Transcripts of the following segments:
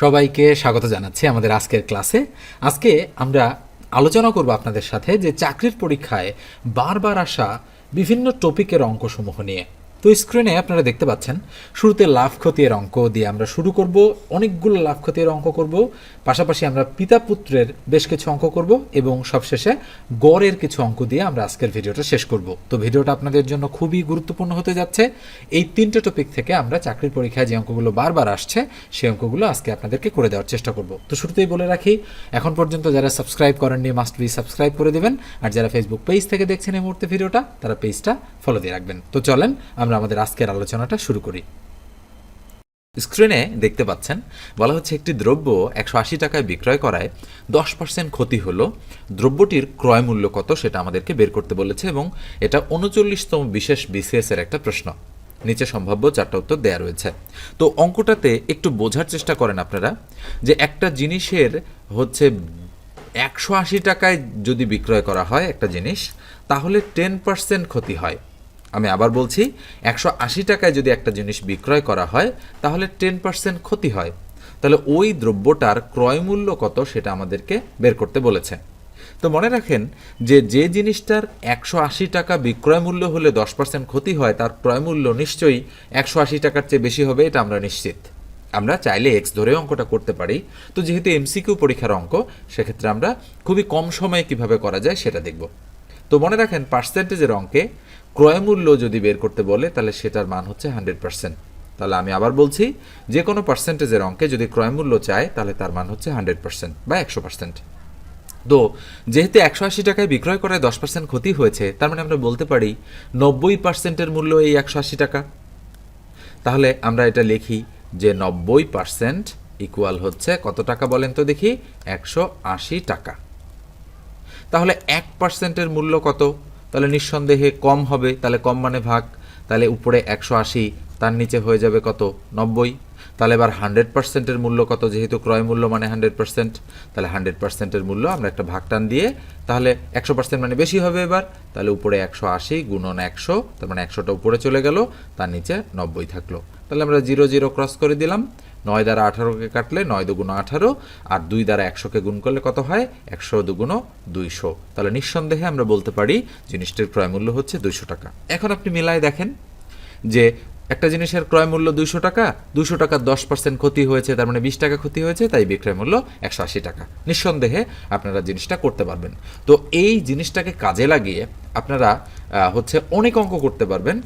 সবাইকে স্বাগত জানাচ্ছি আমাদের আজকের ক্লাসে। আজকে আমরা আলোচনা করব আপনাদের সাথে যে চাকরির পরীক্ষায় বারবার আসা বিভিন্ন টপিকের অঙ্কসমূহ নিয়ে। তো স্ক্রিনে আপনারা দেখতে পাচ্ছেন, শুরুতে লাভ ক্ষতির অঙ্ক দিয়ে আমরা শুরু করব, অনেকগুলো লাভ ক্ষতির অঙ্ক করব, পাশাপাশি আমরা পিতা পুত্রের বেশ কিছু অঙ্ক করব এবং সবশেষে গড়ের কিছু অঙ্ক দিয়ে আমরা আজকের ভিডিওটা শেষ করব। তো ভিডিওটা আপনাদের জন্য খুবই গুরুত্বপূর্ণ হতে যাচ্ছে। এই তিনটে টপিক থেকে আমরা চাকরির পরীক্ষায় যে অঙ্কগুলো বারবার আসছে, সেই অঙ্কগুলো আজকে আপনাদেরকে করে দেওয়ার চেষ্টা করব। তো শুরুতেই বলে রাখি, এখন পর্যন্ত যারা সাবস্ক্রাইব করেননি মাস্ট বি সাবস্ক্রাইব করে দেবেন। আর যারা ফেসবুক পেজ থেকে দেখছেন এই মুহূর্তে ভিডিওটা, তারা পেজটা ফলো দিয়ে রাখবেন। তো চলেন আমরা আমাদের আজকের আলোচনাটা শুরু করি। স্ক্রিনে দেখতে পাচ্ছেন, বলা হচ্ছে একটি দ্রব্য একশো আশি টাকায় বিক্রয় করায় দশ পার্সেন্ট ক্ষতি হলো। দ্রব্যটির ক্রয় মূল্য কত সেটা আমাদেরকে বের করতে বলেছে এবং এটা উনচল্লিশতম বিশেষ বিসিএস এর একটা প্রশ্ন। নিচে সম্ভাব্য চারটা উত্তর দেয়া রয়েছে। তো অঙ্কটাতে একটু বোঝার চেষ্টা করেন আপনারা যে একটা জিনিসের হচ্ছে একশো আশি টাকায় যদি বিক্রয় করা হয় একটা জিনিস, তাহলে টেন পার্সেন্ট ক্ষতি হয়। আমি আবার বলছি, একশো আশি টাকায় যদি একটা জিনিস বিক্রয় করা হয়, তাহলে টেন পার্সেন্ট ক্ষতি হয়। তাহলে ওই দ্রব্যটার ক্রয় মূল্য কত সেটা আমাদেরকে বের করতে বলেছে। তো মনে রাখেন যে যে জিনিসটার একশো আশি টাকা বিক্রয় মূল্য হলে দশ পার্সেন্ট ক্ষতি হয়, তার ক্রয় মূল্য নিশ্চয়ই একশো আশি টাকার চেয়ে বেশি হবে, এটা আমরা নিশ্চিত। আমরা চাইলে এক্স ধরে অঙ্কটা করতে পারি। তো যেহেতু এমসিকিউ পরীক্ষার অঙ্ক, সেক্ষেত্রে আমরা খুবই কম সময়ে কীভাবে করা যায় সেটা দেখব। তো মনে রাখেন পার্সেন্টেজের অঙ্কে ক্রয় মূল্য যদি বের করতে বলে, তাহলে সেটার মান হচ্ছে হান্ড্রেড পার্সেন্ট। তাহলে আমি আবার বলছি, যে কোনো পার্সেন্টেজের অঙ্কে যদি ক্রয় মূল্য চায়, তাহলে তার মান হচ্ছে হান্ড্রেড পার্সেন্ট বা একশো পার্সেন্ট। তো, যেহেতু একশো আশি টাকায় বিক্রয় করায় দশ পার্সেন্ট ক্ষতি হয়েছে, তার মানে আমরা বলতে পারি নব্বই পার্সেন্টের মূল্য এই একশো আশি টাকা। তাহলে আমরা এটা লিখি যে নব্বই পার্সেন্ট ইকুয়াল হচ্ছে কত টাকা বলেন তো দেখি? একশো আশি টাকা। তাহলে এক পার্সেন্টের মূল্য কত? তাহলে নিঃসন্দেহে কম হবে, তাহলে কম মানে ভাগ, তাহলে উপরে একশো আশি, তার নিচে হয়ে যাবে কত? নব্বই। তাহলে এবার হান্ড্রেড পার্সেন্টের মূল্য কত? যেহেতু ক্রয় মূল্য মানে হান্ড্রেড পার্সেন্ট, তাহলে হান্ড্রেড পার্সেন্টের মূল্য আমরা একটা ভাগ টান দিয়ে, তাহলে একশো পার্সেন্ট মানে বেশি হবে এবার, তাহলে উপরে একশো আশি গুণন একশো, তার মানে একশোটা উপরে চলে গেল, তার নিচে নব্বই থাকল। তাহলে আমরা জিরো জিরো ক্রস করে দিলাম। নয় দ্বারা আঠারোকে কাটলে নয় দুগুণ আঠারো, আর দুই দ্বারা একশোকে গুণ করলে কত হয়? একশো দুগুণ দুইশো। তাহলে নিঃসন্দেহে আমরা বলতে পারি জিনিসটির ক্রয় মূল্য হচ্ছে দুইশো টাকা। এখন আপনি মিলায় দেখেন যে একটা জিনিসের ক্রয় মূল্য দুইশো টাকা দুশো টাকার দশ পার্সেন্ট ক্ষতি হয়েছে, তার মানে বিশ টাকা ক্ষতি হয়েছে, তাই বিক্রয় মূল্য একশো আশি টাকা। নিঃসন্দেহে আপনারা জিনিসটা করতে পারবেন। তো এই জিনিসটাকে কাজে লাগিয়ে আপনারা হচ্ছে অনেক অঙ্ক করতে পারবেন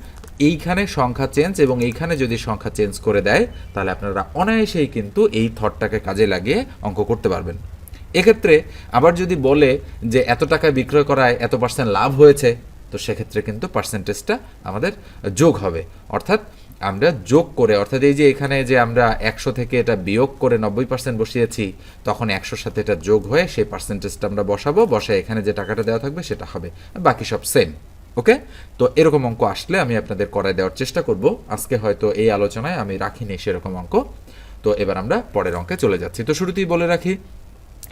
এইখানে সংখ্যা চেঞ্জ এবং এইখানে যদি সংখ্যা চেঞ্জ করে দেয়, তাহলে আপনারা অনায়াসেই কিন্তু এই থটটাকে কাজে লাগিয়ে অঙ্ক করতে পারবেন। এক্ষেত্রে আবার যদি বলে যে এত টাকা বিক্রয় করায় এত পার্সেন্ট লাভ হয়েছে, তো সেক্ষেত্রে কিন্তু পার্সেন্টেজটা আমাদের যোগ হবে। অর্থাৎ আমরা যোগ করে, অর্থাৎ এই যে এখানে যে আমরা একশো থেকে এটা বিয়োগ করে নব্বই পার্সেন্ট বসিয়েছি, তখন একশোর সাথে এটা যোগ হয়ে সেই পার্সেন্টেজটা আমরা বসাবো বসে এখানে যে টাকাটা দেওয়া থাকবে সেটা হবে। বাকি সব সেম ওকে? তো এরকম অঙ্ক আসলে আমি আপনাদের করায় দেওয়ার চেষ্টা করব। আজকে হয়তো এই আলোচনায় আমি রাখিনি সেরকম অঙ্ক। তো এবার আমরা পরের অঙ্কে চলে যাচ্ছি। তো শুরুতেই বলে রাখি,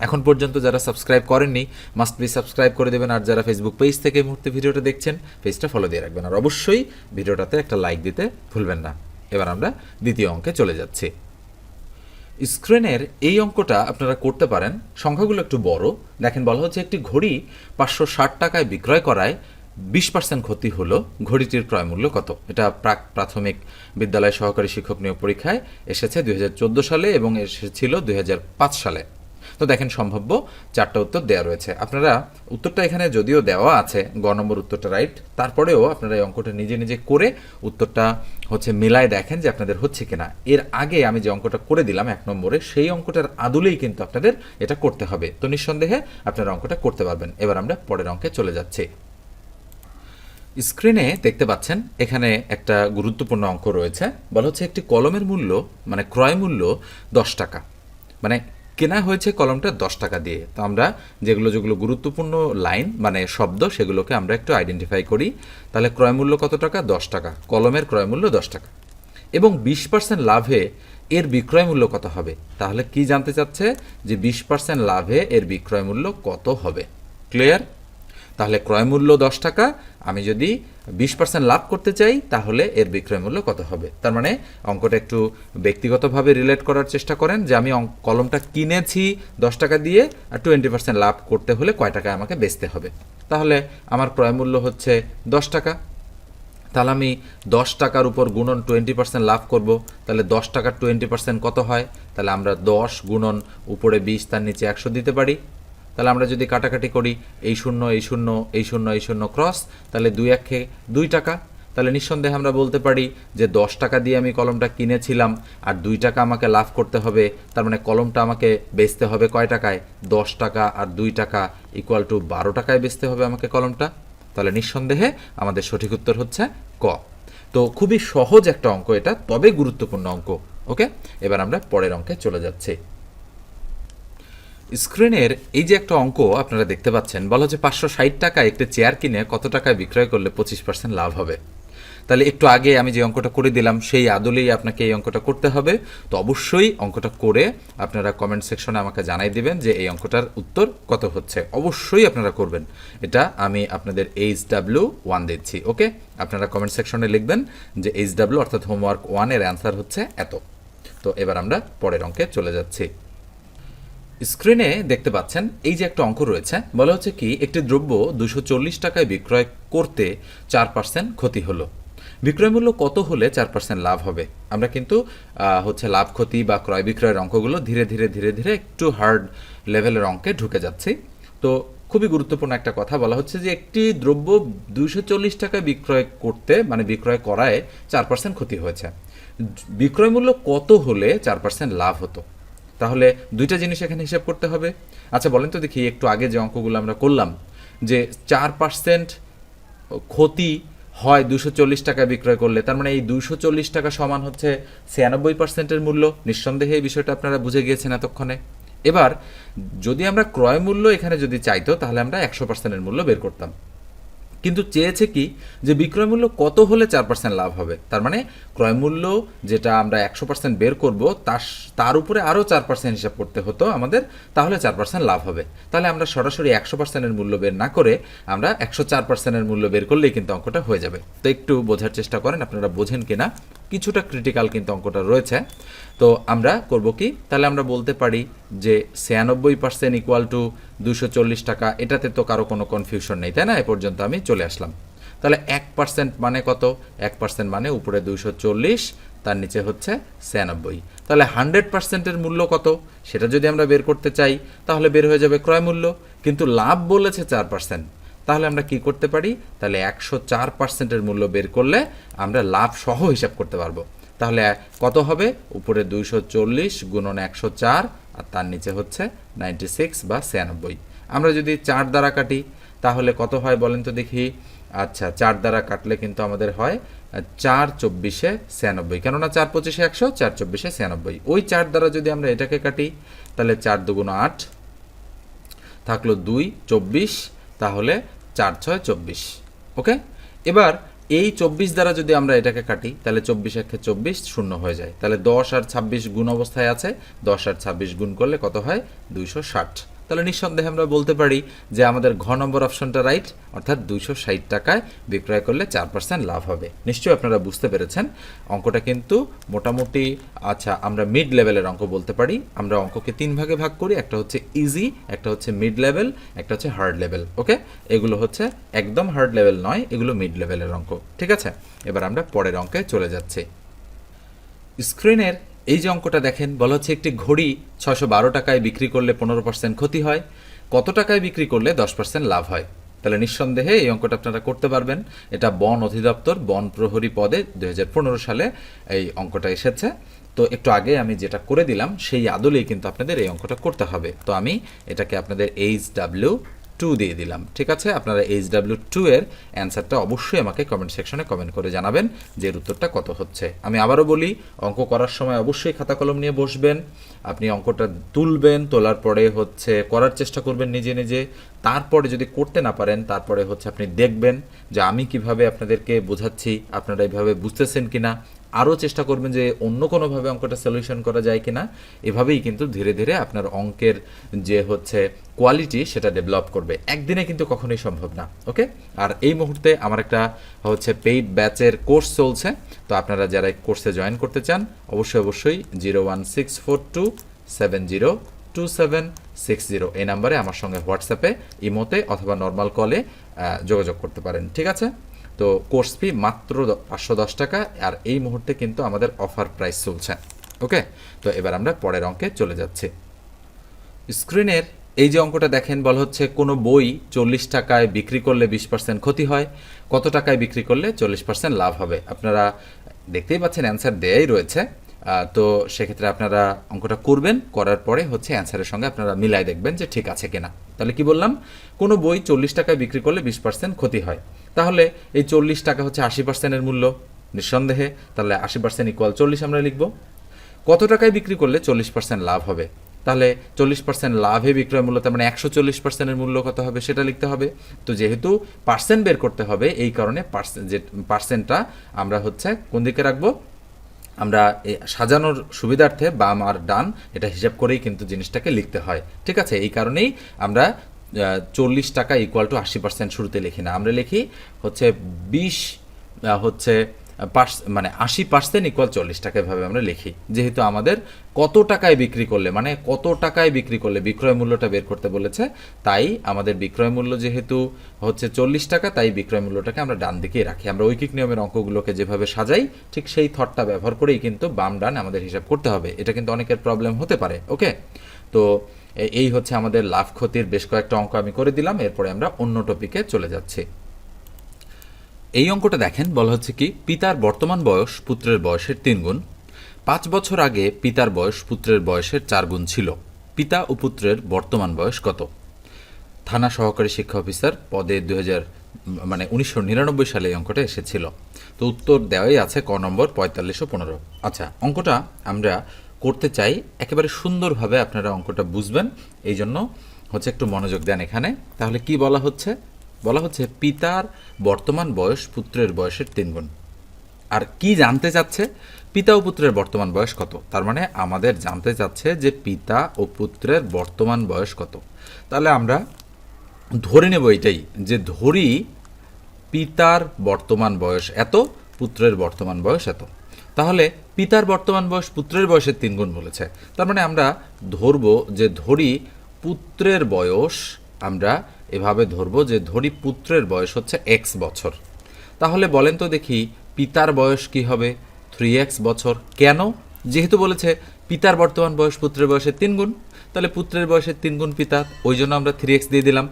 এখন পর্যন্ত যারা সাবস্ক্রাইব করেননি মাস্ট বি সাবস্ক্রাইব করে দেবেন। আর যারা ফেসবুক পেজ থেকে মুহূর্তে ভিডিওটা দেখছেন পেজটা ফলো দিয়ে রাখবেন। আর অবশ্যই ভিডিওটাতে একটা লাইক দিতে ভুলবেন না। এবার আমরা দ্বিতীয় অঙ্কে চলে যাচ্ছি। স্ক্রিনের এই অঙ্কটা আপনারা করতে পারেন। সংখ্যাগুলো একটু বড়। দেখেন বলা হচ্ছে একটি ঘড়ি পাঁচশো ষাট টাকায় বিক্রয় করায় বিশ পার্সেন্ট ক্ষতি হলো ঘড়িটির ক্রয় মূল্য কত? এটা প্রাক প্রাথমিক বিদ্যালয় সহকারী শিক্ষক নিয়োগ পরীক্ষায় এসেছে দুই হাজার চোদ্দ সালে এবং এসেছিল দুই হাজার পাঁচ সালে। তো দেখেন, সম্ভাব্য চারটা উত্তর দেওয়া রয়েছে। আপনারা উত্তরটা এখানে যদিও দেওয়া আছে, গ নম্বর উত্তরটা রাইট তারপরেও আপনারা এই অঙ্কটা নিজে নিজে করে উত্তরটা হচ্ছে মেলায় দেখেন যে আপনাদের হচ্ছে কিনা। এর আগে আমি যে অঙ্কটা করে দিলাম এক নম্বরে, সেই অঙ্কটার আদলেই কিন্তু আপনাদের এটা করতে হবে। তো নিঃসন্দেহে আপনারা অঙ্কটা করতে পারবেন। এবার আমরা পরের অঙ্কে চলে যাচ্ছি। স্ক্রিনে দেখতে পাচ্ছেন, এখানে একটা গুরুত্বপূর্ণ অঙ্ক রয়েছে। বলা হচ্ছে একটি কলমের মূল্য মানে ক্রয় মূল্য, দশ টাকা। মানে কেনা হয়েছে কলমটা দশ টাকা দিয়ে। তো আমরা যেগুলো যেগুলো গুরুত্বপূর্ণ লাইন মানে শব্দ, সেগুলোকে আমরা একটু আইডেন্টিফাই করি। তাহলে ক্রয় মূল্য কত টাকা? দশ টাকা। কলমের ক্রয় মূল্য দশ টাকা। এবং বিশ পার্সেন্ট লাভে এর বিক্রয় মূল্য কত হবে? তাহলে কি জানতে চাচ্ছে? যে বিশ পার্সেন্ট লাভে এর বিক্রয় মূল্য কত হবে? ক্লিয়ার তাহলে ক্রয় মূল্য দশ টাকা, আমি যদি বিশ পার্সেন্ট লাভ করতে চাই, তাহলে এর বিক্রয় মূল্য কত হবে? তার মানে অঙ্কটা একটু ব্যক্তিগতভাবে রিলেট করার চেষ্টা করেন যে আমি কলমটা কিনেছি দশ টাকা দিয়ে, আর টোয়েন্টি পার্সেন্ট লাভ করতে হলে কয় টাকায় আমাকে বেচতে হবে? তাহলে আমার ক্রয় মূল্য হচ্ছে দশ টাকা। তাহলে আমি দশ টাকার উপর গুণন টোয়েন্টি পার্সেন্ট লাভ করব। তাহলে দশ টাকার টোয়েন্টি পার্সেন্ট কত হয়? তাহলে আমরা দশ গুণন উপরে বিশ, তার নিচে একশো দিতে পারি। তাহলে আমরা যদি কাটাকাটি করি, এই শূন্য এই শূন্য এই শূন্য এই শূন্য ক্রস তাহলে দুই একে দুই টাকা। তাহলে নিঃসন্দেহে আমরা বলতে পারি যে দশ টাকা দিয়ে আমি কলমটা কিনেছিলাম আর দুই টাকা আমাকে লাভ করতে হবে, তার মানে কলমটা আমাকে বেচতে হবে কয় টাকায়? দশ টাকা আর দুই টাকা ইকুয়াল টু বারো টাকায় বেচতে হবে আমাকে কলমটা। তাহলে নিঃসন্দেহে আমাদের সঠিক উত্তর হচ্ছে ক। তো খুবই সহজ একটা অঙ্ক এটা, তবে গুরুত্বপূর্ণ অঙ্ক, ওকে? এবার আমরা পরের অঙ্কে চলে যাচ্ছি। স্ক্রিনের এই যে একটা অঙ্ক আপনারা দেখতে পাচ্ছেন, বলা যে পাঁচশো ষাট টাকা একটি চেয়ার কিনে কত টাকায় বিক্রয় করলে পঁচিশ পার্সেন্ট লাভ হবে? তাহলে একটু আগে আমি যে অঙ্কটা করে দিলাম, সেই আদলেই আপনাকে এই অঙ্কটা করতে হবে। তো অবশ্যই অঙ্কটা করে আপনারা কমেন্ট সেকশনে আমাকে জানাই দিবেন যে এই অঙ্কটার উত্তর কত হচ্ছে। অবশ্যই আপনারা করবেন। এটা আমি আপনাদের এইচ ডাব্লিউ ওয়ান দিচ্ছি ওকে আপনারা কমেন্ট সেকশনে লিখবেন যে এইচ ডাব্লিউ অর্থাৎ হোমওয়ার্ক ওয়ানের অ্যান্সার হচ্ছে এত। তো এবার আমরা পরের অঙ্কে চলে যাচ্ছি। স্ক্রিনে দেখতে পাচ্ছেন, এই যে একটা অঙ্ক রয়েছে, বলা হচ্ছে কি, একটি দ্রব্য দুশো টাকায় বিক্রয় করতে চার পার্সেন্ট ক্ষতি হলো। বিক্রয় মূল্য কত হলে চার পার্সেন্ট লাভ হবে? আমরা কিন্তু হচ্ছে লাভ ক্ষতি বা ক্রয় বিক্রয়ের অঙ্কগুলো ধীরে ধীরে ধীরে ধীরে একটু হার্ড লেভেলের অঙ্কে ঢুকে যাচ্ছি। তো খুবই গুরুত্বপূর্ণ একটা কথা বলা হচ্ছে যে একটি দ্রব্য দুশো চল্লিশ টাকায় বিক্রয় করতে মানে বিক্রয় করায় চার পার্সেন্ট ক্ষতি হয়েছে। বিক্রয় মূল্য কত হলে চার পার্সেন্ট লাভ হতো? তাহলে দুইটা জিনিস এখানে হিসাব করতে হবে। আচ্ছা বলেন তো দেখি, একটু আগে যে অঙ্কগুলো আমরা করলাম, যে চার পার্সেন্ট ক্ষতি হয় দুশো চল্লিশ টাকা বিক্রয় করলে, তার মানে এই দুশো চল্লিশ টাকা সমান হচ্ছে ছিয়ানব্বই পার্সেন্টের মূল্য। নিঃসন্দেহে এই বিষয়টা আপনারা বুঝে গিয়েছেন এতক্ষণে। এবার, যদি আমরা ক্রয় মূল্য এখানে যদি চাইতো, তাহলে আমরা একশো পার্সেন্টের মূল্য বের করতাম। কিন্তু চেয়েছে কি যে বিক্রয় মূল্য কত হলে চার পার্সেন্ট লাভ হবে? তার মানে ক্রয় মূল্য যেটা আমরা একশো পার্সেন্ট বের করব তার তার উপরে আরও চার পার্সেন্ট হিসাব করতে হতো আমাদের, তাহলে চার পার্সেন্ট লাভ হবে। তাহলে আমরা সরাসরি একশো পার্সেন্টের মূল্য বের না করে আমরা একশো চার পার্সেন্টের মূল্য বের করলেই কিন্তু অঙ্কটা হয়ে যাবে। তো একটু বোঝার চেষ্টা করেন, আপনারা বোঝেন কিনা। কিছুটা ক্রিটিক্যাল কিন্তু অঙ্কটা রয়েছে। তো আমরা করব কি? তাহলে আমরা বলতে পারি যে ছিয়ানব্বই পার্সেন্ট ইকুয়াল টু দুশো চল্লিশ টাকা, এটাতে তো কারও কোনো কনফিউশন নেই, তাই না? এ পর্যন্ত আমি চলে আসলাম। তাহলে এক পার্সেন্ট মানে কত? এক পার্সেন্ট মানে উপরে দুশো চল্লিশ, তার নিচে হচ্ছে ছিয়ানব্বই। তাহলে হান্ড্রেড পার্সেন্টের মূল্য কত? সেটা যদি আমরা বের করতে চাই, তাহলে বের হয়ে যাবে ক্রয় মূল্য। কিন্তু লাভ বলেছে চার পার্সেন্ট তাহলে আমরা কি করতে পারি? তাহলে একশো চার পার্সেন্টের মূল্য বের করলে আমরা লাভ সহ হিসাব করতে পারব। তাহলে কত হবে? উপরে দুইশো চল্লিশ গুণন একশো চার, আর তার নিচে হচ্ছে নাইনটি সিক্স বা ছিয়ানব্বই। আমরা যদি চার দ্বারা কাটি, তাহলে কত হয় বলেন তো দেখি? আচ্ছা চার দ্বারা কাটলে কিন্তু আমাদের হয় চার চব্বিশে ছিয়ানব্বই। কেননা চার পঁচিশে একশো, চার চব্বিশে ছিয়ানব্বই। ওই চার দ্বারা যদি আমরা এটাকে কাটি, তাহলে চার দুগুণ আট থাকল দুই চব্বিশ, তাহলে চার ছয় চব্বিশ। ওকে? এবার এই চব্বিশ দ্বারা যদি আমরা এটাকে কাটি, তাহলে চব্বিশ একে চব্বিশ শূন্য হয়ে যায়। তাহলে দশ আর ছাব্বিশ গুণ অবস্থায় আছে। দশ আর ছাব্বিশ গুণ করলে কত হয়? দুইশো ষাট। তাহলে নিঃসন্দেহে আমরা বলতে পারি যে আমাদের ঘ নম্বর অপশনটা রাইট অর্থাৎ দুইশো ষাট টাকায় বিক্রয় করলে চার পার্সেন্ট লাভ হবে। নিশ্চয়ই আপনারা বুঝতে পেরেছেন। অঙ্কটা কিন্তু মোটামুটি আচ্ছা আমরা মিড লেভেলের অঙ্ক বলতে পারি। আমরা অঙ্ককে তিন ভাগে ভাগ করি, একটা হচ্ছে ইজি একটা হচ্ছে মিড লেভেল একটা হচ্ছে হার্ড লেভেল ওকে এগুলো হচ্ছে একদম হার্ড লেভেল নয়, এগুলো মিড লেভেলের অঙ্ক, ঠিক আছে? এবার আমরা পরের অঙ্কে চলে যাচ্ছি। স্ক্রিনের এই যে অঙ্কটা দেখেন, বলা হচ্ছে একটি ঘড়ি ছশো বারো টাকায় বিক্রি করলে পনেরো পার্সেন্ট ক্ষতি হয়, কত টাকায় বিক্রি করলে দশ পার্সেন্ট লাভ হয়? তাহলে নিঃসন্দেহে এই অঙ্কটা আপনারা করতে পারবেন। এটা বন অধিদপ্তর, বন প্রহরী পদে দুই হাজার পনেরো সালে এই অঙ্কটা এসেছে। তো একটু আগে আমি যেটা করে দিলাম, সেই আদলেই কিন্তু আপনাদের এই অঙ্কটা করতে হবে। তো আমি এটাকে আপনাদের এইচ ডাব্লিউ টু দিয়ে দিলাম, ঠিক আছে? আপনারা এইচ ডাব্লিউ টু এর অ্যান্সারটা অবশ্যই আমাকে কমেন্ট সেকশনে কমেন্ট করে জানাবেন যে এর উত্তরটা কত হচ্ছে। আমি আবারও বলি, অঙ্ক করার সময় অবশ্যই খাতা কলম নিয়ে বসবেন, আপনি অঙ্কটা তুলবেন, তোলার পরে হচ্ছে করার চেষ্টা করবেন নিজে নিজে, তারপরে যদি করতে না পারেন, তারপরে হচ্ছে আপনি দেখবেন যে আমি কীভাবে আপনাদেরকে বোঝাচ্ছি, আপনারা এইভাবে বুঝতেছেন কিনা আরও চেষ্টা করবেন যে অন্য কোনোভাবে অঙ্কটা সলিউশন করা যায় কিনা। এভাবেই কিন্তু ধীরে ধীরে আপনার অঙ্কের যে হচ্ছে কোয়ালিটি সেটা ডেভেলপ করবে। একদিনে কিন্তু কখনোই সম্ভব না ওকে আর এই মুহূর্তে আমার একটা হচ্ছে পেইড ব্যাচের কোর্স চলছে। তো আপনারা যারা কোর্সে জয়েন করতে চান, অবশ্যই অবশ্যই zero one six four two seven zero two seven six zero এই নাম্বারে আমার সঙ্গে হোয়াটসঅ্যাপে, ইমোতে অথবা নর্মাল কলে যোগাযোগ করতে পারেন, ঠিক আছে? তো কোর্স ফি মাত্র পাঁচশো দশ টাকা, আর এই মুহূর্তে কিন্তু আমাদের অফার প্রাইস চলছে। ওকে? তো এবার আমরা পরের অঙ্কে চলে যাচ্ছি। স্ক্রিনের এই যে অঙ্কটা দেখেন, বলা হচ্ছে কোনো বই চল্লিশ টাকায় বিক্রি করলে বিশ পার্সেন্ট ক্ষতি হয়, কত টাকায় বিক্রি করলে চল্লিশ পার্সেন্ট লাভ হবে? আপনারা দেখতেই পাচ্ছেন অ্যান্সার দেয়াই রয়েছে। তো সেক্ষেত্রে আপনারা অঙ্কটা করবেন, করার পরে হচ্ছে অ্যান্সারের সঙ্গে আপনারা মিলাই দেখবেন যে ঠিক আছে কিনা। তাহলে কি বললাম? কোনো বই চল্লিশ টাকায় বিক্রি করলে বিশ পার্সেন্ট ক্ষতি হয়। তাহলে এই চল্লিশ টাকা হচ্ছে আশি পার্সেন্টের মূল্য। নিঃসন্দেহে, তাহলে আশি পার্সেন্ট ইকুয়াল চল্লিশ আমরা লিখব। কত টাকায় বিক্রি করলে চল্লিশ পার্সেন্ট লাভ হবে? তাহলে চল্লিশ পার্সেন্ট লাভে বিক্রয় মূল্য, তার মানে একশো চল্লিশ পার্সেন্টের মূল্য কত হবে সেটা লিখতে হবে। তো যেহেতু পার্সেন্ট বের করতে হবে, এই কারণে পার্সেন্ট যে পার্সেন্টটা আমরা হচ্ছে কোন দিকে রাখব? আমরা সাজানোর সুবিধার্থে বাম আর ডান এটা হিসাব করেই কিন্তু জিনিসটাকে লিখতে হয়। ঠিক আছে? এই কারণেই আমরা চল্লিশ টাকা ইকুয়াল টু আশি পার্সেন্ট শুরুতে লিখি না। আমরা লিখি হচ্ছে বিশ হচ্ছে পার্স মানে আশি পার্সেন্ট ইকুয়াল চল্লিশ টাকা এভাবে আমরা লিখি। যেহেতু আমাদের কত টাকায় বিক্রি করলে মানে কত টাকায় বিক্রি করলে বিক্রয় মূল্যটা বের করতে বলেছে, তাই আমাদের বিক্রয় মূল্য যেহেতু হচ্ছে চল্লিশ টাকা, তাই বিক্রয় মূল্যটাকে আমরা ডান দিকেই রাখি। আমরা ঐকিক নিয়মের অঙ্কগুলোকে যেভাবে সাজাই, ঠিক সেই থটটা ব্যবহার করেই কিন্তু বাম ডান আমাদের হিসাব করতে হবে। এটা কিন্তু অনেকের প্রবলেম হতে পারে ওকে তো এই হচ্ছে আমাদের লাভ ক্ষতির বেশ কয়েকটা অঙ্ক আমি করে দিলাম, এরপরে আমরা অন্য টপিকে চলে যাচ্ছি। এই অঙ্কটা দেখেন, বলা হচ্ছে কি, পিতার বর্তমান বয়স পুত্রের বয়সের তিন গুণ। পাঁচ বছর আগে পিতার বয়স পুত্রের বয়সের চার গুণ ছিল। পিতা ও পুত্রের বর্তমান বয়স কত? থানা সহকারী শিক্ষা অফিসার পদে দুই হাজার মানে উনিশশো নিরানব্বই সালে এই অঙ্কটা এসেছিল। তো উত্তর দেওয়াই আছে ক নম্বর পঁয়তাল্লিশশো পনেরো। আচ্ছা অঙ্কটা আমরা করতে চাই, একেবারে সুন্দরভাবে আপনারা অঙ্কটা বুঝবেন। এই জন্য হচ্ছে একটু মনোযোগ দেন এখানে। তাহলে কি বলা হচ্ছে? বলা হচ্ছে পিতার বর্তমান বয়স পুত্রের বয়সের তিন গুণ। আর কি জানতে চাচ্ছে? পিতা ও পুত্রের বর্তমান বয়স কত? তার মানে আমাদের জানতে চাচ্ছে যে পিতা ও পুত্রের বর্তমান বয়স কত। তাহলে আমরা ধরে নেব এটাই, যে ধরি পিতার বর্তমান বয়স এত, পুত্রের বর্তমান বয়স এত। তাহলে পিতার বর্তমান বয়স পুত্রের বয়সের তিন গুণ বলেছে। তার মানে আমরা ধরবো যে ধরি পুত্রের বয়স, আমরা এভাবে ধরবো যে ধরি পুত্রের বয়স হচ্ছে এক্স বছর। তাহলে বলেন তো দেখি পিতার বয়স কি হবে? থ্রি এক্স বছর। কেন? যেহেতু বলেছে পিতার বর্তমান বয়স পুত্রের বয়সের তিন গুণ তাহলে পুত্রের বয়সের তিন গুণ পিতার ওই জন্য আমরা থ্রি এক্স দিয়ে দিলাম।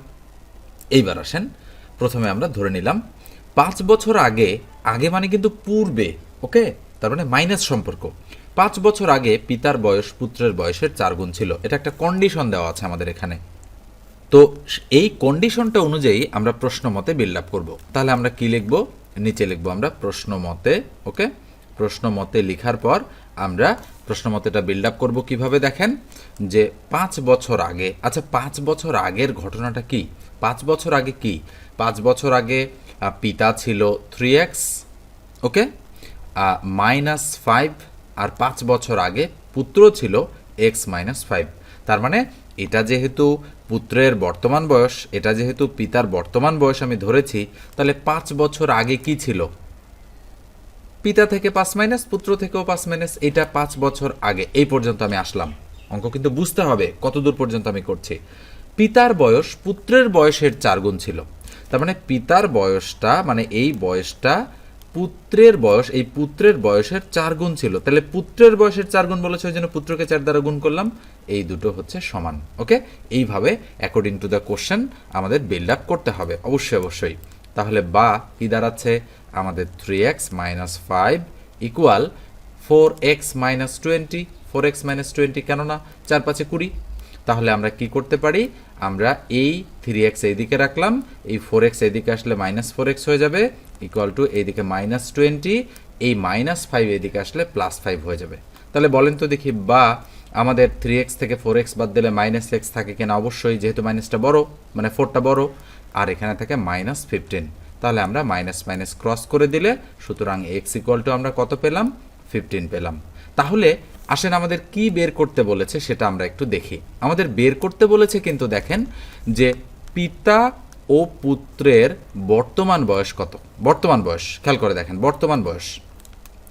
এইবার আসেন, প্রথমে আমরা ধরে নিলাম, পাঁচ বছর আগে আগে মানে কিন্তু পূর্বে ওকে তার মানে মাইনাস সম্পর্ক। পাঁচ বছর আগে পিতার বয়স পুত্রের বয়সের চার গুণ ছিল। এটা একটা কন্ডিশন দেওয়া আছে আমাদের এখানে। তো এই কন্ডিশনটা অনুযায়ী আমরা প্রশ্ন মতে বিল্ড আপ করব। তাহলে আমরা কি লিখব? নিচে লিখব আমরা প্রশ্ন মতে ওকে? প্রশ্ন মতে লিখার পর আমরা প্রশ্ন মতেটা বিল্ড আপ করব কীভাবে দেখেন? যে পাঁচ বছর আগে আচ্ছা পাঁচ বছর আগের ঘটনাটা কি? পাঁচ বছর আগে কি? পাঁচ বছর আগে পিতা ছিল three x okay? Minus five আর পাঁচ বছর আগে পুত্র ছিল এক্স মাইনাস ফাইভ তার মানে এটা যেহেতু পুত্রের বর্তমান বয়স, এটা যেহেতু পিতার বর্তমান বয়স আমি ধরেছি, তাহলে পাঁচ বছর আগে কি ছিল? পিতা থেকে পাঁচ মাইনাস পুত্র থেকেও পাঁচ মাইনাস এটা পাঁচ বছর আগে। এই পর্যন্ত আমি আসলাম। অঙ্ক কিন্তু বুঝতে হবে কত দূর পর্যন্ত আমি করছি। পিতার বয়স পুত্রের বয়সের চার গুণ ছিল। তার মানে পিতার বয়সটা মানে এই বয়সটা পুত্রের বয়স, এই পুত্রের বয়সের চার গুণ ছিল। তাহলে পুত্রের বয়সের চার গুণ বলেছে, ওই জন্য পুত্রকে চার দ্বারা গুণ করলাম। এই দুটো হচ্ছে সমান, ওকে? এইভাবে অ্যাকর্ডিং টু দ্য কোশ্চেন আমাদের বিল্ড আপ করতে হবে। অবশ্যই অবশ্যই। তাহলে বা কি দাঁড়াচ্ছে? আমাদের three x minus five equal four x minus twenty four x minus twenty কেননা চার পাঁচে কুড়ি। তাহলে আমরা কি করতে পারি? আমরা এই থ্রি এক্স এইদিকে রাখলাম, এই ফোর এক্স এইদিকে আসলে মাইনাস ফোর এক্স হয়ে যাবে। ইকুয়াল টু এইদিকে মাইনাস টোয়েন্টি এই মাইনাস ফাইভ এইদিকে আসলে প্লাস ফাইভ হয়ে যাবে। তাহলে বলেন তো দেখি, বা আমাদের থ্রি এক্স থেকে ফোর এক্স বাদ দিলে মাইনাস এক্স থাকে কিনা? অবশ্যই, যেহেতু মাইনাসটা বড় মানে ফোরটা বড়, আর এখানে থাকে মাইনাস ফিফটিন তাহলে আমরা মাইনাস মাইনাস ক্রস করে দিলে, সুতরাং এক্স ইকুয়াল টু আমরা কত পেলাম? ফিফটিন পেলাম। তাহলে আসেন আমাদের কি বের করতে বলেছে সেটা আমরা একটু দেখি। আমাদের বের করতে বলেছে কিন্তু দেখেন যে পিতা ও পুত্রের বর্তমান বয়স কত? বর্তমান বয়স, খেয়াল করে দেখেন, বর্তমান বয়স।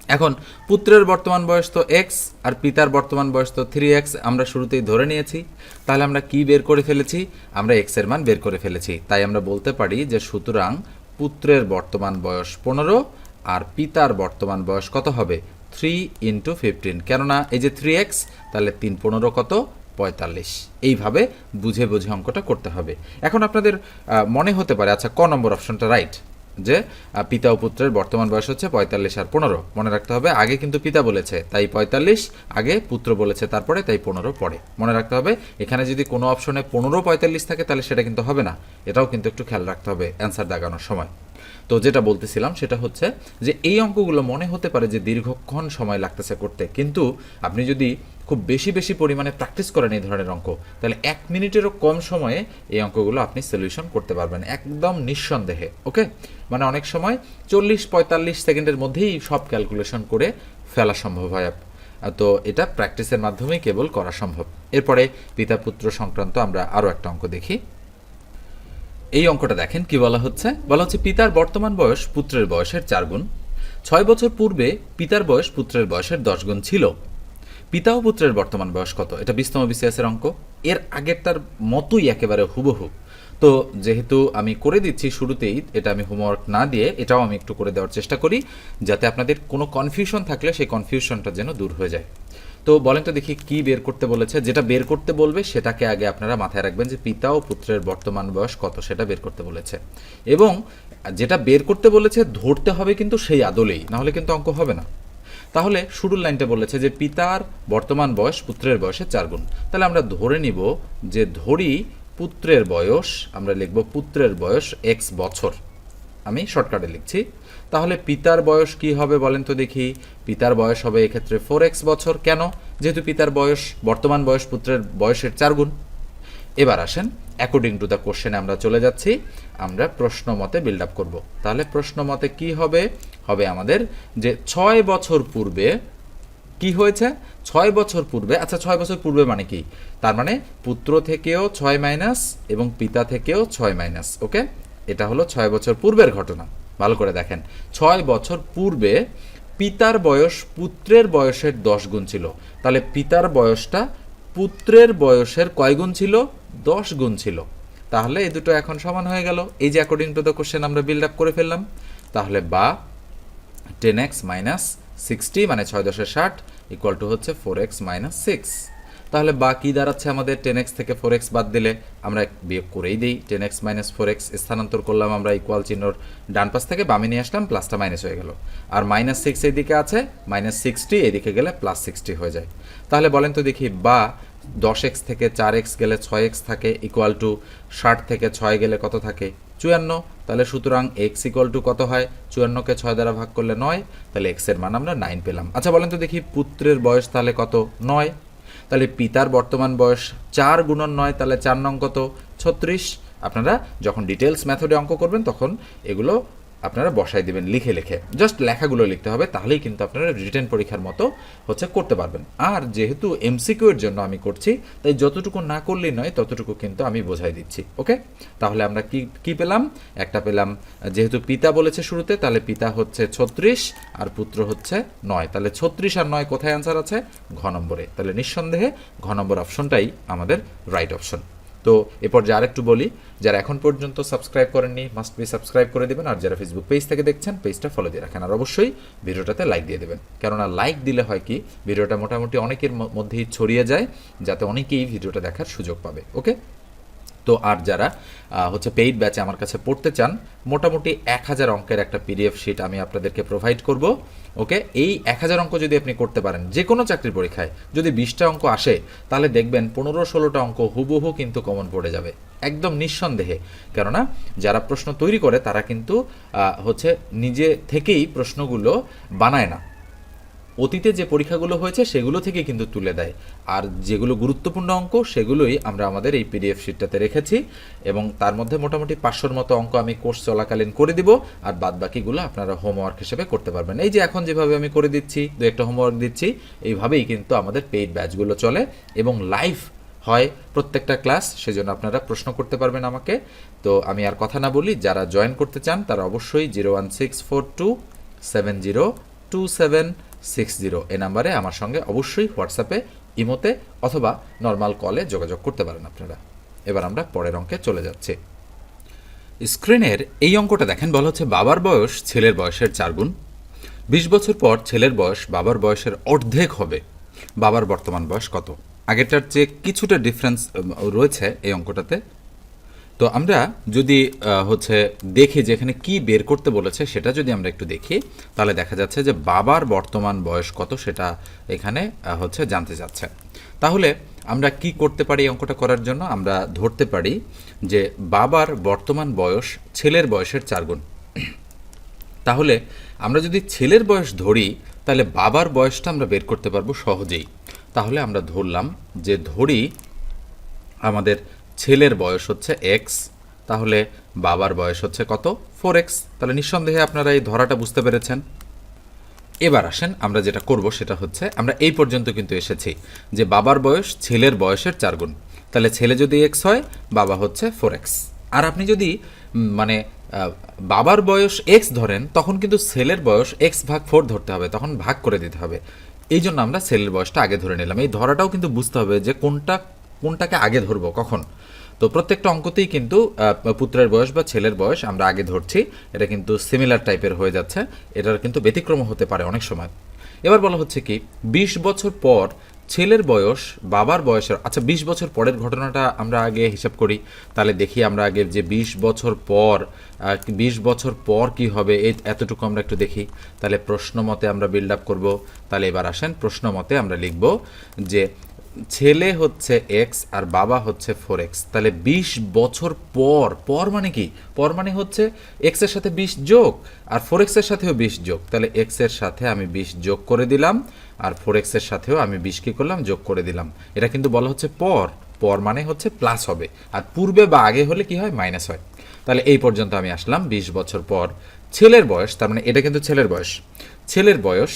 এখন, পুত্রের বর্তমান বয়স তো এক্স আর পিতার বর্তমান বয়স তো থ্রি এক্স আমরা শুরুতেই ধরে নিয়েছি। তাহলে আমরা কি বের করে ফেলেছি? আমরা এক্সের মান বের করে ফেলেছি। তাই আমরা বলতে পারি যে সুতরাং পুত্রের বর্তমান বয়স পনেরো, আর পিতার বর্তমান বয়স কত হবে? থ্রি ইন্টু ফিফটিন কেননা এই যে থ্রি এক্স তাহলে তিন পনেরো কত? পঁয়তাল্লিশ। এইভাবে বুঝে বুঝে অঙ্কটা করতে হবে। এখন আপনাদের মনে হতে পারে আচ্ছা ক নম্বর অপশনটা রাইট, যে পিতা ও পুত্রের বর্তমান বয়স হচ্ছে পঁয়তাল্লিশ আর পনেরো। মনে রাখতে হবে, আগে কিন্তু পিতা বলেছে, তাই পঁয়তাল্লিশ, আগে পুত্র বলেছে, তারপরে তাই পনেরো পরে। মনে রাখতে হবে, এখানে যদি কোনো অপশনে পনেরো পঁয়তাল্লিশ থাকে, তাহলে সেটা কিন্তু হবে না। এটাও কিন্তু একটু খেয়াল রাখতে হবে, অ্যান্সার দাগানোর সময়। তো যেটা বলতেছিলাম সেটা হচ্ছে যে এই অঙ্কগুলো মনে হতে পারে যে দীর্ঘক্ষণ সময় লাগতেছে করতে। কিন্তু আপনি যদি খুব বেশি বেশি পরিমাণে প্র্যাকটিস করেন এই ধরনের অঙ্ক, তাহলে এক মিনিটেরও কম সময়ে এই অঙ্কগুলো আপনি সলিউশন করতে পারবেন একদম নিঃসন্দেহে ওকে মানে অনেক সময় চল্লিশ পঁয়তাল্লিশ সেকেন্ডের মধ্যেই সব ক্যালকুলেশন করে ফেলা সম্ভব হয় তো এটা প্র্যাকটিসের মাধ্যমেই কেবল করা সম্ভব। এরপরে পিতা পুত্র সংক্রান্ত আমরা আরও একটা অঙ্ক দেখি। এই অঙ্কটা দেখেন, কি বলা হচ্ছে? বলা হচ্ছে পিতার বর্তমান বয়স পুত্রের বয়সের চার গুণ। ছয় বছর পূর্বে পিতার বয়স পুত্রের বয়সের দশ গুণ ছিল। পিতা ও পুত্রের বর্তমান বয়স কত? এটা বিস্তম বিসিএসের অঙ্ক। এর আগেরটার মতোই একেবারে হুবহু। তো যেহেতু আমি করে দিচ্ছি শুরুতেই, এটা আমি হোমওয়ার্ক না দিয়ে, এটাও আমি একটু করে দেওয়ার চেষ্টা করি, যাতে আপনাদের কোনো কনফিউশন থাকলে সেই কনফিউশনটা যেন দূর হয়ে যায়। তো বলেন তো দেখি কি বের করতে বলেছে। যেটা বের করতে বলবে সেটাকে আগে আপনারা মাথায় রাখবেন যে পিতা ও পুত্রের বর্তমান বয়স কত সেটা বের করতে বলেছে। এবং যেটা বের করতে বলেছে ধরতে হবে কিন্তু সেই আদলেই, নাহলে কিন্তু অঙ্ক হবে না। তাহলে শুরুর লাইনটা বলেছে যে পিতার বর্তমান বয়স পুত্রের বয়সের চার গুণ। তাহলে আমরা ধরে নিব যে ধরি পুত্রের বয়স, আমরা লিখব পুত্রের বয়স এক্স বছর। আমি শর্টকাটে লিখছি। তাহলে পিতার বয়স কি হবে বলেন তো দেখি। পিতার বয়স হবে এক্ষেত্রে ফোর এক্স বছর। কেন? যেহেতু পিতার বয়স, বর্তমান বয়স পুত্রের বয়সের চার গুণ। এবার আসেন অ্যাকর্ডিং টু দ্য কোশ্চেনে আমরা চলে যাচ্ছি। আমরা প্রশ্ন মতে বিল্ড আপ করব। তাহলে প্রশ্ন মতে কি হবে? হবে আমাদের যে ছয় বছর পূর্বে কি হয়েছে? ছয় বছর পূর্বে আচ্ছা ছয় বছর পূর্বে মানে কি? তার মানে পুত্র থেকেও ছয় মাইনাস এবং পিতা থেকেও ছয় মাইনাস ওকে এটা হলো ছয় বছর পূর্বের ঘটনা। ভালো করে দেখেন। ছয় বছর পূর্বে পিতার বয়স পুত্রের বয়সের দশ গুণ ছিল। তাহলে পিতার বয়সটা পুত্রের বয়সের কয় গুণ ছিল? দশ গুণ ছিল। তাহলে এই দুটো এখন সমান হয়ে গেল। এই যে অ্যাকর্ডিং টু দ্য কোশ্চেন আমরা বিল্ড আপ করে ফেললাম। তাহলে বা টেন এক্স মাইনাস সিক্সটি মানে ছয় দশের ষাট ইকুয়াল টু হচ্ছে ফোর এক্স মাইনাস সিক্স তাহলে বা কি দাঁড়াচ্ছে আমাদের টেন এক্স থেকে ফোর এক্স বাদ দিলে আমরা বিয়োগ করেই দিই। Ten x minus four x স্থানান্তর করলাম আমরা ইকুয়াল চিহ্নর ডান পাশ থেকে বামে নিয়ে আসলাম প্লাসটা মাইনাস হয়ে গেল। আর মাইনাস সিক্স এদিকে আছে মাইনাস সিক্সটি এদিকে গেলে প্লাস সিক্সটি হয়ে যায়। তাহলে বলেন তো দেখি, বা দশ এক্স থেকে চার এক্স গেলে ছয় এক্স থাকে ইকুয়াল টু ষাট থেকে ছয় গেলে কত থাকে? চুয়ান্ন। তাহলে সুতরাং এক্স ইকুয়াল টু কত হয়? চুয়ান্নকে ছয় দ্বারা ভাগ করলে নয়। তাহলে এক্সের মান আমরা নাইন পেলাম। আচ্ছা বলেন তো দেখি, পুত্রের বয়স তাহলে কত? নয়। তাহলে পিতার বর্তমান বয়স চার গুণন নয়, তাহলে চার নং কত? ছত্রিশ। আপনারা যখন ডিটেলস মেথডে অঙ্ক করবেন, তখন এগুলো আপনারা বসাই দিবেন লিখে লিখে। জাস্ট লেখাগুলো লিখতে হবে, তাহলেই কিন্তু আপনারা রিটেন পরীক্ষার মতো হচ্ছে করতে পারবেন। আর যেহেতু এমসিকিউ এর জন্য আমি করছি, তাই যতটুকু না করলেই নয়, ততটুকু কিন্তু আমি বোঝাই দিচ্ছি, ওকে? তাহলে আমরা কি কি পেলাম? একটা পেলাম, যেহেতু পিতা বলেছে শুরুতে, তাহলে পিতা হচ্ছে ছত্রিশ, আর পুত্র হচ্ছে নয়। তাহলে ছত্রিশ আর নয় কোথায় অ্যান্সার আছে? ঘ নম্বরে। তাহলে নিঃসন্দেহে ঘ নম্বর অপশনটাই আমাদের রাইট অপশন তো এরপর যার আরেকটু বলি, যারা এখন পর্যন্ত সাবস্ক্রাইব করেননি মাস্ট বি সাবস্ক্রাইব করে দেবেন, আর যারা ফেসবুক পেজ থেকে দেখছেন পেজটা ফলো দিয়ে রাখেন। আর অবশ্যই ভিডিওটাতে লাইক দিয়ে দেবেন। কেননা লাইক দিলে হয় কি, ভিডিওটা মোটামুটি অনেকের মধ্যেই ছড়িয়ে যায়, যাতে অনেকেই ভিডিওটা দেখার সুযোগ পাবে। ওকে তো আর যারা হচ্ছে পেইড ব্যাচে আমার কাছে পড়তে চান, মোটামুটি এক হাজার অঙ্কের একটা পিডিএফ শিট আমি আপনাদেরকে প্রোভাইড করব, ওকে? এই এক হাজার অঙ্ক যদি আপনি করতে পারেন, যে কোনো চাকরির পরীক্ষায়, যদি বিশটা অঙ্ক আসে, তাহলে দেখবেন পনেরো ষোলোটা অঙ্ক হুবহু কিন্তু কমন পড়ে যাবে, একদম নিঃসন্দেহে। কেননা, যারা প্রশ্ন তৈরি করে, তারা কিন্তু হচ্ছে নিজে থেকেই প্রশ্নগুলো বানায় না। অতীতে যে পরীক্ষাগুলো হয়েছে সেগুলো থেকে কিন্তু তুলে দেয়। আর যেগুলো গুরুত্বপূর্ণ অঙ্ক, সেগুলোই আমরা আমাদের এই পিডিএফ শিটটাতে রেখেছি এবং তার মধ্যে মোটামুটি পাঁচশোর মতো অঙ্ক আমি কোর্স চলাকালীন করে দিব আর বাদ বাকিগুলো আপনারা হোমওয়ার্ক হিসেবে করতে পারবেন। এই যে এখন যেভাবে আমি করে দিচ্ছি, দু একটা হোমওয়ার্ক দিচ্ছি, এইভাবেই কিন্তু আমাদের পেইড ব্যাচগুলো চলে এবং লাইভ হয় প্রত্যেকটা ক্লাস সেজন্য আপনারা প্রশ্ন করতে পারবেন আমাকে। তো আমি আর কথা না বলি, যারা জয়েন করতে চান তারা অবশ্যই zero one six four two seven zero two seven six zero এ নাম্বারে আমার সঙ্গে অবশ্যই হোয়াটসঅ্যাপে, ইমোতে অথবা নর্মাল কলে যোগাযোগ করতে পারেন আপনারা। এবার আমরা পরের অঙ্কে চলে যাচ্ছি। স্ক্রিনের এই অঙ্কটা দেখেন, বলা হচ্ছে বাবার বয়স ছেলের বয়সের চার গুণ। বিশ বছর পর ছেলের বয়স বাবার বয়সের অর্ধেক হবে। বাবার বর্তমান বয়স কত? আগেরটার চেয়ে কিছুটা ডিফারেন্স রয়েছে এই অঙ্কটাতে। তো আমরা যদি হচ্ছে দেখি যে এখানে কি বের করতে বলেছে, সেটা যদি আমরা একটু দেখি, তাহলে দেখা যাচ্ছে যে বাবার বর্তমান বয়স কত সেটা এখানে হচ্ছে জানতে যাচ্ছে তাহলে আমরা কি করতে পারি অঙ্কটা করার জন্য? আমরা ধরতে পারি যে বাবার বর্তমান বয়স ছেলের বয়সের চার গুণ। তাহলে আমরা যদি ছেলের বয়স ধরি, তাহলে বাবার বয়সটা আমরা বের করতে পারব সহজেই। তাহলে আমরা ধরলাম যে ধরি আমাদের ছেলের বয়স হচ্ছে এক্স তাহলে বাবার বয়স হচ্ছে কত? ফোর এক্স তাহলে নিঃসন্দেহে আপনারা এই ধরাটা বুঝতে পেরেছেন। এবার আসেন আমরা যেটা করব, সেটা হচ্ছে আমরা এই পর্যন্ত কিন্তু এসেছি যে বাবার বয়স ছেলের বয়সের চার গুণ। তাহলে ছেলে যদি এক্স হয়, বাবা হচ্ছে ফোর এক্স আর আপনি যদি মানে বাবার বয়স এক্স ধরেন, তখন কিন্তু ছেলের বয়স এক্স ভাগ ফোর ধরতে হবে, তখন ভাগ করে দিতে হবে। এই জন্য আমরা ছেলের বয়সটা আগে ধরে নিলাম। এই ধরাটাও কিন্তু বুঝতে হবে যে কোনটা, কোনটাকে আগে ধরবো, কখন? তো প্রত্যেকটা অঙ্কতেই কিন্তু পুত্রের বয়স বা ছেলের বয়স আমরা আগে ধরছি, এটা কিন্তু সিমিলার টাইপের হয়ে যাচ্ছে, এটার কিন্তু ব্যতিক্রম হতে পারে অনেক সময়। এবার বলা হচ্ছে কি ২০ বছর পর ছেলের বয়স, বাবার বয়সের আচ্ছা ২০ বছর পরের ঘটনাটা আমরা আগে হিসাব করি, তাহলে দেখি আমরা আগে যে ২০ বছর পর বিশ বছর পর কি হবে এই এতটুকু আমরা একটু দেখি। তাহলে প্রশ্ন মতে আমরা বিল্ড আপ করব, তাহলে এবার আসেন প্রশ্ন মতে আমরা লিখব যে ছেলে হচ্ছে এক্স আর বাবা হচ্ছে ফোর এক্স তাহলে বিশ বছর পর পর মানে কি? পর মানে হচ্ছে এক্সের সাথে বিশ যোগ আর ফোর এক্সের সাথেও বিশ যোগ। তাহলে এক্সের সাথে আমি বিশ যোগ করে দিলাম আর ফোর এক্সের সাথেও আমি বিশ কি করলাম? যোগ করে দিলাম। এটা কিন্তু বলা হচ্ছে পর। পর মানে হচ্ছে প্লাস হবে। আর পূর্বে বা আগে হলে কি হয়? মাইনাস হয়। তাহলে এই পর্যন্ত আমি আসলাম বিশ বছর পর। ছেলের বয়স, তার মানে এটা কিন্তু ছেলের বয়স। ছেলের বয়স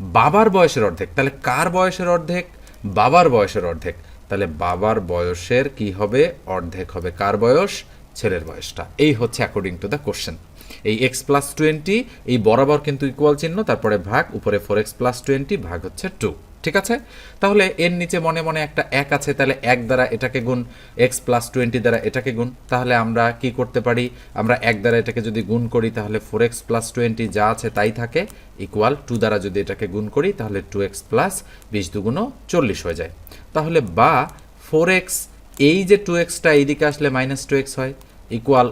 বাবার বয়সের অর্ধেক। তাহলে কার বয়সের অর্ধেক? বাবার বয়সের অর্ধেক। তাহলে বাবার বয়সের কি হবে? অর্ধেক হবে কার বয়স? ছেলের বয়সটা। এই হচ্ছে অ্যাকর্ডিং টু দ্য কোশ্চেন এই এক্স প্লাস টোয়েন্টি এই বরাবর কিন্তু ইকুয়াল চিহ্ন, তারপরে ভাগ, উপরে ফোর এক্স প্লাস টোয়েন্টি ভাগ হচ্ছে টু ঠিক আছে? তাহলে এর নিচে মনে মনে একটা এক আছে, তাহলে এক দ্বারা এটাকে গুণ এক্স প্লাস টোয়েন্টি দ্বারা এটাকে গুণ। তাহলে আমরা কি করতে পারি? আমরা এক দ্বারা এটাকে যদি গুণ করি, তাহলে ফোর এক্স প্লাস টোয়েন্টি যা আছে তাই থাকে। ইকুয়াল টু দ্বারা যদি এটাকে গুণ করি, তাহলে টু এক্স প্লাস বিশ দুগুণো চল্লিশ হয়ে যায়। তাহলে বা ফোর এক্স এই যে টু এক্সটা এইদিকে আসলে মাইনাস টু এক্স হয় ইকুয়াল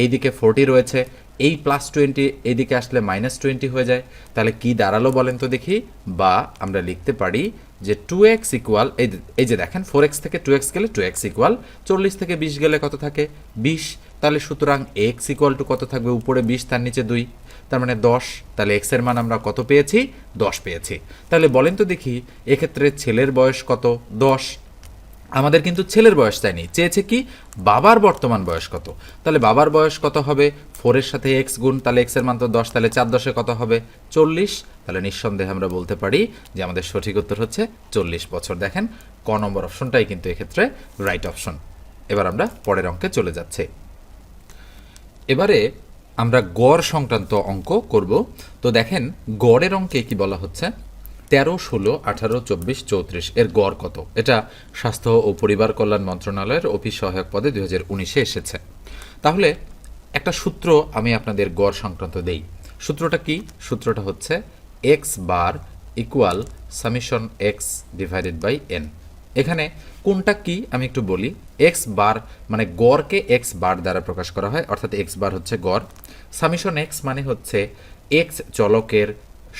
এইদিকে ফোরটি রয়েছে। এই প্লাস টোয়েন্টি এদিকে আসলে মাইনাস টোয়েন্টি হয়ে যায়। তাহলে কি দাঁড়াল বলেন তো দেখি। বা আমরা লিখতে পারি যে টু এক্স ইকুয়াল এই যে দেখেন ফোর এক্স থেকে টু এক্স গেলে টু এক্স ইকুয়াল চল্লিশ থেকে বিশ গেলে কত থাকে? বিশ। তাহলে সুতরাং এক্স ইকুয়াল টু কত থাকবে? উপরে বিশ, তার নিচে দুই। তার মানে দশ। তাহলে এক্সের মান আমরা কত পেয়েছি? দশ পেয়েছি। তাহলে বলেন তো দেখি, এক্ষেত্রে ছেলের বয়স কত? দশ। আমাদের কিন্তু ছেলের বয়স চাইনি চেয়েছে কি, বাবার বর্তমান বয়স কত? তাহলে বাবার বয়স কত হবে? ফোরের সাথে এক্স গুণ, তাহলে এক্সের মান তো দশ, তাহলে চার দশে কত হবে? চল্লিশ। তাহলে নিঃসন্দেহে আমরা বলতে পারি যে আমাদের সঠিক উত্তর হচ্ছে চল্লিশ বছর। দেখেন, ক নম্বর অপশনটাই কিন্তু এক্ষেত্রে রাইট অপশন এবার আমরা পরের অঙ্কে চলে যাচ্ছে। এবারে আমরা গড় সংক্রান্ত অঙ্ক করব। তো দেখেন, গড়ের অঙ্কে কি বলা হচ্ছে? তেরো, ষোলো, আঠারো, চব্বিশ, চৌত্রিশ এর গড় কত? এটা স্বাস্থ্য ও পরিবার কল্যাণ মন্ত্রণালয়ের অফিস সহায়ক পদে দুই হাজার উনিশে এসেছে। তাহলে একটা সূত্র আমি আপনাদের গড় সংক্রান্ত দেই। সূত্রটা কি? সূত্রটা হচ্ছে x bar equal summation x divided by n এখানে কোনটা কি আমি একটু বলি? এক্স বার মানে গড়কে এক্স বার দ্বারা প্রকাশ করা হয়, অর্থাৎ এক্স বার হচ্ছে গড়। সামিশন এক্স মানে হচ্ছে এক্স চলকের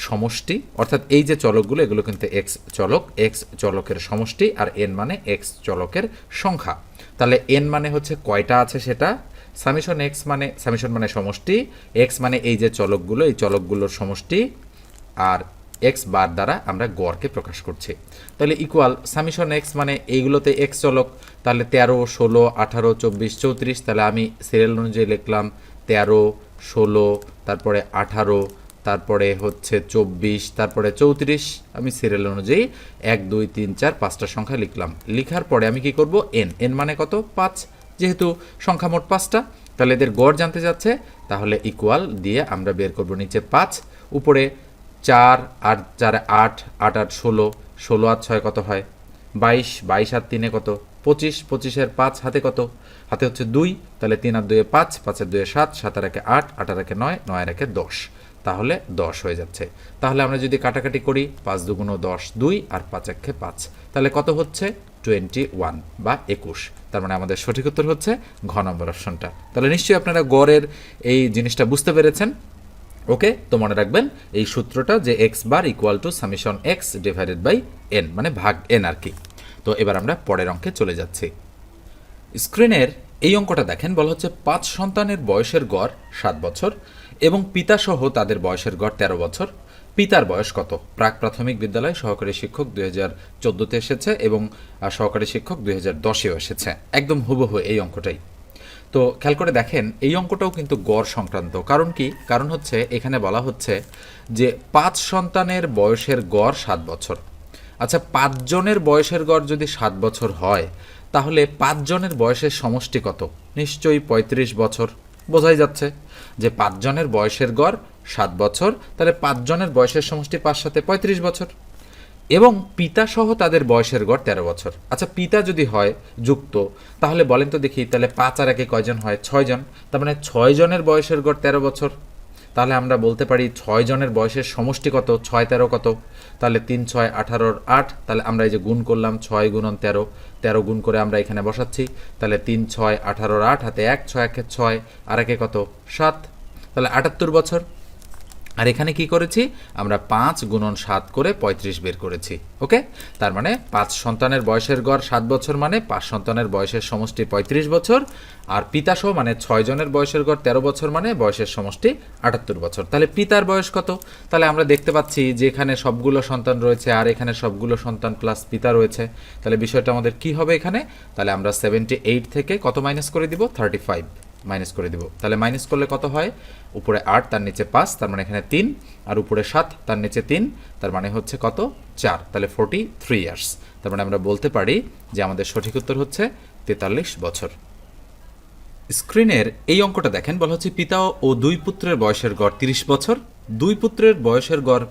সমষ্টি, অর্থাৎ এই যে চলকগুলো, এগুলো কিন্তু এক্স চলক এক্স চলকের সমষ্টি আর এন মানে এক্স চলকের সংখ্যা। তাহলে এন মানে হচ্ছে কয়টা আছে সেটা? সামিশন এক্স মানে সামিশন মানে সমষ্টি এক্স মানে এই যে চলকগুলো, এই চলকগুলোর সমষ্টি, আর এক্স বার দ্বারা আমরা গড়কে প্রকাশ করছি। তাহলে ইকুয়াল সামিশন এক্স মানে এইগুলোতে এক্স চলক, তাহলে তেরো, ষোলো, আঠারো, চব্বিশ, চৌত্রিশ, তাহলে আমি সিরিয়াল অনুযায়ী লিখলাম তেরো, ষোলো, তারপরে আঠারো তারপরে হচ্ছে চব্বিশ, তারপরে চৌত্রিশ। আমি সিরিয়াল অনুযায়ী এক, দুই, তিন, চার, পাঁচটা সংখ্যা লিখলাম। লিখার পরে আমি কি করব? এন এন মানে কত? পাঁচ। যেহেতু সংখ্যা মোট পাঁচটা, তাহলে এদের গড় জানতে যাচ্ছে। তাহলে ইকুয়াল দিয়ে আমরা বের করব নিচে পাঁচ, উপরে চার আট চারে আট আট আট, ষোলো ষোলো আর ছয় কত হয়? বাইশ বাইশ আর তিনে কত? পঁচিশ, পঁচিশের পাঁচ হাতে কত? হাতে হচ্ছে দুই, তাহলে তিন আর দুয়ে পাঁচ, পাঁচের দুয়ে সাত সাত আর একে আট আট আর একে নয় নয় আর একে দশ। তাহলে দশ হয়ে যাচ্ছে। তাহলে আমরা যদি কাটাকাটি করি পাঁচ দুগুণ দশ দুই আর পাঁচ একে পাঁচ, তাহলে কত হচ্ছে? টোয়েন্টি ওয়ান বা একুশ। তার মানে আমাদের সঠিক উত্তর হচ্ছে ঘ নম্বর অপশনটা। তাহলে নিশ্চয়ই আপনারা গড়ের এই জিনিসটা বুঝতে পেরেছেন। ওকে, তো মনে রাখবেন এই সূত্রটা যে x bar equal to summation x divided by n মানে ভাগ এন আর কি। তো এবার আমরা পরের অঙ্কে চলে যাচ্ছি। স্ক্রিনের এই অঙ্কটা দেখেন, বলা হচ্ছে পাঁচ সন্তানের বয়সের গড় সাত বছর এবং পিতাসহ তাদের বয়সের গড় তেরো বছর। পিতার বয়স কত? প্রাক প্রাথমিক বিদ্যালয় সহকারী শিক্ষক দুই হাজার চোদ্দোতে এসেছে এবং সহকারী শিক্ষক দুই হাজার দশেও এসেছে। একদম হুবহু এই অঙ্কটাই। তো খেয়াল করে দেখেন, এই অঙ্কটাও কিন্তু গড় সংক্রান্ত। কারণ কি? কারণ হচ্ছে এখানে বলা হচ্ছে যে পাঁচ সন্তানের বয়সের গড় সাত বছর। আচ্ছা পাঁচজনের বয়সের গড় যদি সাত বছর হয়, তাহলে পাঁচজনের বয়সের সমষ্টি কত? নিশ্চয়ই পঁয়ত্রিশ বছর। বোঝাই যাচ্ছে যে পাঁচজনের বয়সের গড় সাত বছর, তাহলে পাঁচজনের বয়সের সমষ্টি পাঁচ সাথে পঁয়ত্রিশ বছর। এবং পিতা সহ তাদের বয়সের গড় তেরো বছর। আচ্ছা পিতা যদি হয় যুক্ত, তাহলে বলেন তো দেখি, তাহলে পাঁচ আর একে কয়জন হয়? ছয়জন। তার মানে ছয় জনের বয়সের গড় তেরো বছর। তাহলে আমরা বলতে পারি ছয় জনের বয়সের সমষ্টি কত? ছয় তেরো কত? তাহলে তিন, ছয়, আঠারোর আট। তাহলে আমরা এই যে গুণ করলাম, ছয় গুণন তেরো। তেরো গুণ করে আমরা এখানে বসাচ্ছি। তাহলে তিন, ছয়, আঠারোর আট, হাতে এক, ছয়, একে ছয়, আর একে কত? সাত। তাহলে আটাত্তর বছর। আর এখানে কি করেছি? আমরা পাঁচ গুণন সাত করে পঁয়ত্রিশ বের করেছি, ওকে? তার মানে পাঁচ সন্তানের বয়সের গড় সাত বছর মানে পাঁচ সন্তানের বয়সের সমষ্টি পঁয়ত্রিশ বছর, আর পিতাসহ মানে ছয় জনের বয়সের গড় তেরো বছর মানে বয়সের সমষ্টি আটাত্তর বছর। তাহলে পিতার বয়স কত? তাহলে আমরা দেখতে পাচ্ছি যে এখানে সবগুলো সন্তান রয়েছে আর এখানে সবগুলো সন্তান প্লাস পিতা রয়েছে। তাহলে বিষয়টা আমাদের কি হবে এখানে? তাহলে আমরা সেভেন্টি এইট থেকে কত মাইনাস করে দিব? থার্টি ফাইভ মাইনাস করে দিব। তাহলে মাইনাস করলে কত হয়? উপরে আট, তার নিচে পাঁচ, তার মানে এখানে তিন, আর উপরে সাত, তার নিচে তিন, তার মানে হচ্ছে কত? চার। তাহলে ফোর্টি থ্রি ইয়ার্স তার মানে আমরা বলতে পারি যে আমাদের সঠিক উত্তর হচ্ছে তেতাল্লিশ বছর। স্ক্রিনের এই অঙ্কটা দেখেন, বলা হচ্ছে পিতা ও দুই পুত্রের বয়সের গড় তিরিশ বছর। দুই পুত্রের বয়সের গড়,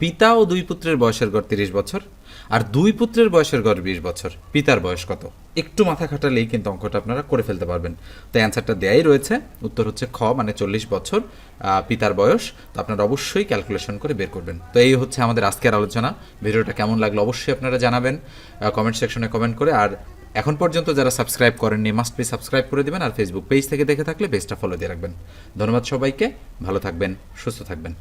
পিতা ও দুই পুত্রের বয়সের গড় তিরিশ বছর। আর দুই পুত্রের বয়সের গড় বিশ বছর। পিতার বয়স কত? একটু মাথা খাটালেই কিন্তু অঙ্কটা আপনারা করে ফেলতে পারবেন। তো অ্যান্সারটা দেয়াই রয়েছে। উত্তর হচ্ছে খ মানে চল্লিশ বছর পিতার বয়স। তো আপনারা অবশ্যই ক্যালকুলেশন করে বের করবেন। তো এই হচ্ছে আমাদের আজকের আলোচনা। ভিডিওটা কেমন লাগল অবশ্যই আপনারা জানাবেন। কমেন্ট সেকশনে কমেন্ট করে। আর এখন পর্যন্ত যারা সাবস্ক্রাইব করেননি মাস্ট বি সাবস্ক্রাইব করে দেবেন। আর ফেসবুক পেজ থেকে দেখে থাকলে পেজটা ফলো দিয়ে রাখবেন। ধন্যবাদ সবাইকে। ভালো থাকবেন, সুস্থ থাকবেন।